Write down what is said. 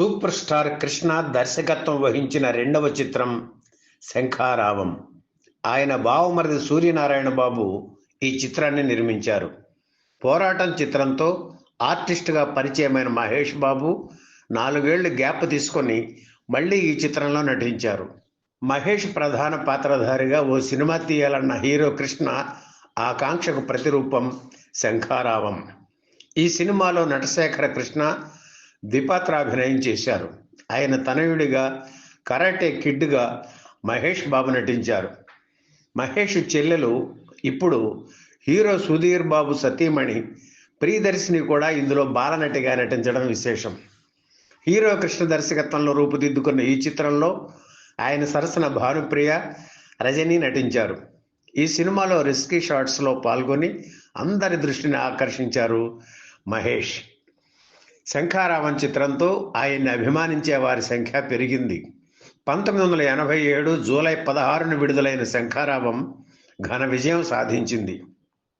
Super star Krishna దర్శకత్వం వహించిన రెండవ చిత్రం శంఖారావం. ఆయన బావమరిది సూర్యనారాయణ బాబు ఈ చిత్రాన్ని నిర్మించారు. పోరాటం చిత్రంతో ఆర్టిస్ట్గా పరిచయమైన మహేష్ బాబు నాలుగేళ్ళు గ్యాప్ తీసుకొని మళ్ళీ ఈ చిత్రంలో నటించారు. మహేష్ ప్రధాన పాత్రధారిగా ఓ సినిమా తీయాలన్న హీరో కృష్ణ ఆకాంక్షకు ప్రతిరూపం శంఖారావం. ఈ సినిమాలో నటశేఖర కృష్ణ ద్విపాత్రాభినయం చేశారు. ఆయన తనయుడిగా కరాటే కిడ్గా మహేష్ బాబు నటించారు. మహేష్ చెల్లెలు ఇప్పుడు హీరో సుధీర్ బాబు సతీమణి ప్రియదర్శిని కూడా ఇందులో బాలనటిగా నటించడం విశేషం. హీరో కృష్ణ దర్శకత్వంలో రూపుదిద్దుకున్న ఈ చిత్రంలో ఆయన సరసన భానుప్రియ రజని నటించారు. ఈ సినిమాలో రిస్కీ షాట్స్లో పాల్గొని అందరి దృష్టిని ఆకర్షించారు మహేష్. శంఖారావం చిత్రంతో ఆయన్ని అభిమానించే వారి సంఖ్య పెరిగింది. పంతొమ్మిది వందల ఎనభై ఏడు జూలై పదహారున విడుదలైన శంఖారావం ఘన విజయం సాధించింది.